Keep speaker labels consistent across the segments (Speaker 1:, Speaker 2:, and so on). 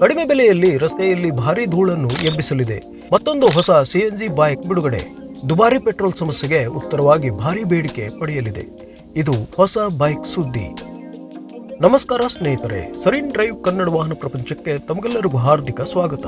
Speaker 1: ಕಡಿಮೆ ಬೆಲೆಯಲ್ಲಿ ರಸ್ತೆಯಲ್ಲಿ ಭಾರಿ ಧೂಳನ್ನು ಎಬ್ಬಿಸಲಿದೆ. ಮತ್ತೊಂದು ಹೊಸ ಸಿಎನ್ಜಿ ಬೈಕ್ ಬಿಡುಗಡೆ. ದುಬಾರಿ ಪೆಟ್ರೋಲ್ ಸಮಸ್ಯೆಗೆ ಉತ್ತರವಾಗಿ ಭಾರಿ ಬೇಡಿಕೆ ಪಡೆಯಲಿದೆ. ಇದು ಹೊಸ ಬೈಕ್ ಸುದ್ದಿ. ನಮಸ್ಕಾರ ಸ್ನೇಹಿತರೆ, ಸರಿನ್ ಡ್ರೈವ್ ಕನ್ನಡ ವಾಹನ ಪ್ರಪಂಚಕ್ಕೆ ತಮಗೆಲ್ಲರಿಗೂ ಹಾರ್ದಿಕ ಸ್ವಾಗತ.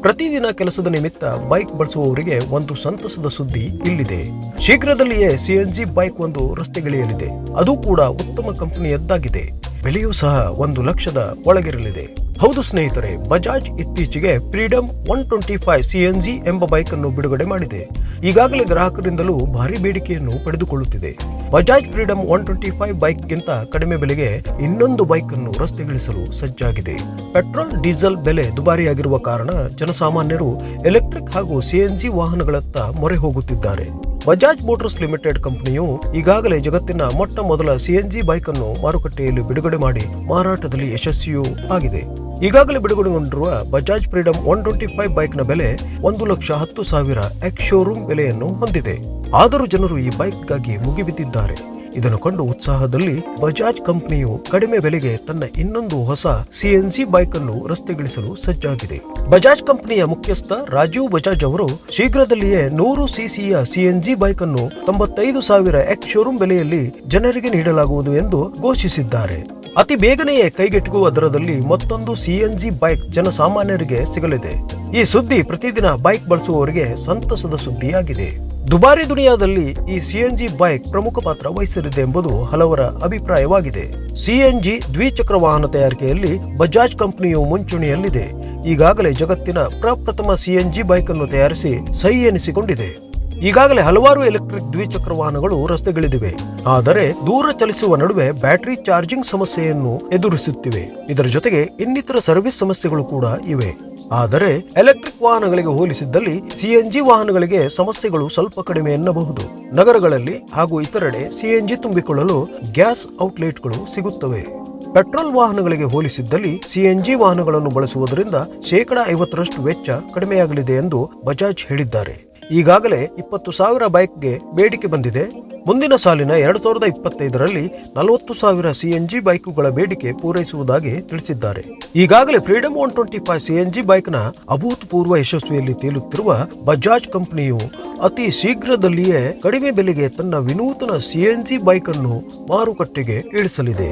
Speaker 1: ಪ್ರತಿದಿನ ಕೆಲಸದ ನಿಮಿತ್ತ ಬೈಕ್ ಬಳಸುವವರಿಗೆ ಒಂದು ಸಂತಸದ ಸುದ್ದಿ ಇಲ್ಲಿದೆ. ಶೀಘ್ರದಲ್ಲಿಯೇ ಸಿಎನ್ಜಿ ಬೈಕ್ ಒಂದು ರಸ್ತೆಗಿಳಿಯಲಿದೆ. ಅದು ಕೂಡ ಉತ್ತಮ ಕಂಪನಿಯದ್ದಾಗಿದೆ. ಬೆಲೆಯೂ ಸಹ ಒಂದು ಲಕ್ಷದ ಒಳಗಿರಲಿದೆ. ಹೌದು ಸ್ನೇಹಿತರೆ, ಬಜಾಜ್ ಇತ್ತೀಚೆಗೆ Freedom one twenty five CNG ಎಂಬ ಬೈಕ್ ಅನ್ನು ಬಿಡುಗಡೆ ಮಾಡಿದೆ. ಈಗಾಗಲೇ ಗ್ರಾಹಕರಿಂದಲೂ ಭಾರಿ ಬೇಡಿಕೆಯನ್ನು ಪಡೆದುಕೊಳ್ಳುತ್ತಿದೆ. Bajaj Freedom one twenty five bike ಗಿಂತ ಕಡಿಮೆ ಬೆಲೆಗೆ ಇನ್ನೊಂದು ಬೈಕ್ ಅನ್ನು ರಸ್ತೆಗಿಳಿಸಲು ಸಜ್ಜಾಗಿದೆ. ಪೆಟ್ರೋಲ್, ಡೀಸೆಲ್ ಬೆಲೆ ದುಬಾರಿಯಾಗಿರುವ ಕಾರಣ ಜನಸಾಮಾನ್ಯರು ಎಲೆಕ್ಟ್ರಿಕ್ ಹಾಗೂ ಸಿಎನ್ಜಿ ವಾಹನಗಳತ್ತ ಮೊರೆ ಹೋಗುತ್ತಿದ್ದಾರೆ. ಬಜಾಜ್ ಮೋಟರ್ಸ್ ಲಿಮಿಟೆಡ್ ಕಂಪನಿಯು ಈಗಾಗಲೇ ಜಗತ್ತಿನ ಮೊಟ್ಟ ಮೊದಲ ಸಿಎನ್ಜಿ ಬೈಕ್ ಅನ್ನು ಮಾರುಕಟ್ಟೆಯಲ್ಲಿ ಬಿಡುಗಡೆ ಮಾಡಿ ಮಾರಾಟದಲ್ಲಿ ಯಶಸ್ವಿಯೂ ಆಗಿದೆ. ಈಗಾಗಲೇ ಬಿಡುಗಡೆಗೊಂಡಿರುವ Bajaj Freedom one twenty five ಬೈಕ್ನ ಬೆಲೆ ಒಂದು ಲಕ್ಷ ಹತ್ತು ಸಾವಿರ ಎಕ್ಸ್ ಶೋರೂಮ್ ಬೆಲೆಯನ್ನು ಹೊಂದಿದೆ. ಆದರೂ ಜನರು ಈ ಬೈಕ್ಗಾಗಿ ಮುಗಿಬಿದ್ದಿದ್ದಾರೆ. ಇದನ್ನು ಕಂಡು ಉತ್ಸಾಹದಲ್ಲಿ ಬಜಾಜ್ ಕಂಪನಿಯು ಕಡಿಮೆ ಬೆಲೆಗೆ ತನ್ನ ಇನ್ನೊಂದು ಹೊಸ ಸಿಎನ್ಸಿ ಬೈಕ್ ಅನ್ನು ರಸ್ತೆಗಿಳಿಸಲು ಸಜ್ಜಾಗಿದೆ. ಬಜಾಜ್ ಕಂಪನಿಯ ಮುಖ್ಯಸ್ಥ ರಾಜೀವ್ ಬಜಾಜ್ ಅವರು ಶೀಘ್ರದಲ್ಲಿಯೇ ನೂರು ಸಿಸಿಯ ಸಿಎನ್ಜಿ ಬೈಕ್ ಅನ್ನು ತೊಂಬತ್ತೈದು ಸಾವಿರ ಎಕ್ಸ್ ಶೋರೂಮ್ ಬೆಲೆಯಲ್ಲಿ ಜನರಿಗೆ ನೀಡಲಾಗುವುದು ಎಂದು ಘೋಷಿಸಿದ್ದಾರೆ. ಅತಿ ಬೇಗನೆಯೇ ಕೈಗೆಟುಕುವ ದರದಲ್ಲಿ ಮತ್ತೊಂದು ಸಿಎನ್ಜಿ ಬೈಕ್ ಜನಸಾಮಾನ್ಯರಿಗೆ ಸಿಗಲಿದೆ. ಈ ಸುದ್ದಿ ಪ್ರತಿದಿನ ಬೈಕ್ ಬಳಸುವವರಿಗೆ ಸಂತಸದ ಸುದ್ದಿಯಾಗಿದೆ. ದುಬಾರಿ ದುನಿಯಾದಲ್ಲಿ ಈ ಸಿಎನ್ಜಿ ಬೈಕ್ ಪ್ರಮುಖ ಪಾತ್ರ ವಹಿಸಲಿದೆ ಎಂಬುದು ಹಲವರ ಅಭಿಪ್ರಾಯವಾಗಿದೆ. ಸಿಎನ್ಜಿ ದ್ವಿಚಕ್ರ ವಾಹನ ತಯಾರಿಕೆಯಲ್ಲಿ ಬಜಾಜ್ ಕಂಪನಿಯು ಮುಂಚೂಣಿಯಲ್ಲಿದೆ. ಈಗಾಗಲೇ ಜಗತ್ತಿನ ಪ್ರಪ್ರಥಮ ಸಿಎನ್ಜಿ ಬೈಕ್ ಅನ್ನು ತಯಾರಿಸಿ ಸಹಿ ಎನಿಸಿಕೊಂಡಿದೆ. ಈಗಾಗಲೇ ಹಲವಾರು ಎಲೆಕ್ಟ್ರಿಕ್ ದ್ವಿಚಕ್ರ ವಾಹನಗಳು ರಸ್ತೆಗಳಿವೆ ಆದರೆ ದೂರ ಚಲಿಸುವ ನಡುವೆ ಬ್ಯಾಟರಿ ಚಾರ್ಜಿಂಗ್ ಸಮಸ್ಯೆಯನ್ನು ಎದುರಿಸುತ್ತಿವೆ. ಇದರ ಜೊತೆಗೆ ಇನ್ನಿತರ ಸರ್ವಿಸ್ ಸಮಸ್ಯೆಗಳು ಕೂಡ ಇವೆ. ಆದರೆ ಎಲೆಕ್ಟ್ರಿಕ್ ವಾಹನಗಳಿಗೆ ಹೋಲಿಸಿದ್ದಲ್ಲಿ ಸಿಎನ್ಜಿ ವಾಹನಗಳಿಗೆ ಸಮಸ್ಯೆಗಳು ಸ್ವಲ್ಪ ಕಡಿಮೆ ಎನ್ನಬಹುದು. ನಗರಗಳಲ್ಲಿ ಹಾಗೂ ಇತರೆಡೆ ಸಿಎನ್ಜಿ ತುಂಬಿಕೊಳ್ಳಲು ಗ್ಯಾಸ್ ಔಟ್ಲೆಟ್ಗಳು ಸಿಗುತ್ತವೆ. ಪೆಟ್ರೋಲ್ ವಾಹನಗಳಿಗೆ ಹೋಲಿಸಿದ್ದಲ್ಲಿ ಸಿಎನ್ಜಿ ವಾಹನಗಳನ್ನು ಬಳಸುವುದರಿಂದ ಶೇಕಡಾ ಐವತ್ತರಷ್ಟು ವೆಚ್ಚ ಕಡಿಮೆಯಾಗಲಿದೆ ಎಂದು ಬಜಾಜ್ ಹೇಳಿದ್ದಾರೆ. ಈಗಾಗಲೇ ಇಪ್ಪತ್ತು ಸಾವಿರ ಬೈಕ್ಗೆ ಬೇಡಿಕೆ ಬಂದಿದೆ. ಮುಂದಿನ ಸಾಲಿನ ಎರಡು ಸಾವಿರದ ಇಪ್ಪತ್ತೈದರಲ್ಲಿ ನಲವತ್ತು ಸಾವಿರ ಸಿಎನ್ಜಿ ಬೈಕುಗಳ ಬೇಡಿಕೆ ಪೂರೈಸುವುದಾಗಿ ತಿಳಿಸಿದ್ದಾರೆ. ಈಗಾಗಲೇ Freedom one twenty five CNG ಬೈಕ್ನ ಅಭೂತಪೂರ್ವ ಯಶಸ್ವಿಯಲ್ಲಿ ತೇಲುತ್ತಿರುವ ಬಜಾಜ್ ಕಂಪನಿಯು ಅತಿ ಶೀಘ್ರದಲ್ಲಿಯೇ ಕಡಿಮೆ ಬೆಲೆಗೆ ತನ್ನ ವಿನೂತನ ಸಿಎನ್ಜಿ ಬೈಕ್ ಅನ್ನು ಮಾರುಕಟ್ಟೆಗೆ ಇಳಿಸಲಿದೆ.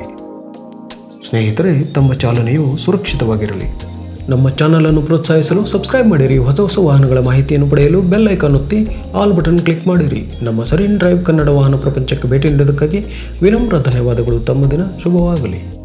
Speaker 1: ಸ್ನೇಹಿತರೆ, ತಮ್ಮ ಚಾಲನೆಯು ಸುರಕ್ಷಿತವಾಗಿರಲಿ. ನಮ್ಮ ಚಾನಲನ್ನು ಪ್ರೋತ್ಸಾಹಿಸಲು ಸಬ್ಸ್ಕ್ರೈಬ್ ಮಾಡಿರಿ. ಹೊಸ ಹೊಸ ವಾಹನಗಳ ಮಾಹಿತಿಯನ್ನು ಪಡೆಯಲು ಬೆಲ್ ಐಕಾನ್ ಒತ್ತಿ ಆಲ್ ಬಟನ್ ಕ್ಲಿಕ್ ಮಾಡಿರಿ. ನಮ್ಮ ಸರಿನ್ ಡ್ರೈವ್ ಕನ್ನಡ ವಾಹನ ಪ್ರಪಂಚಕ್ಕೆ ಭೇಟಿ ನೀಡುವುದಕ್ಕಾಗಿ ವಿನಮ್ರ ಧನ್ಯವಾದಗಳು. ತಮ್ಮ ದಿನ ಶುಭವಾಗಲಿ.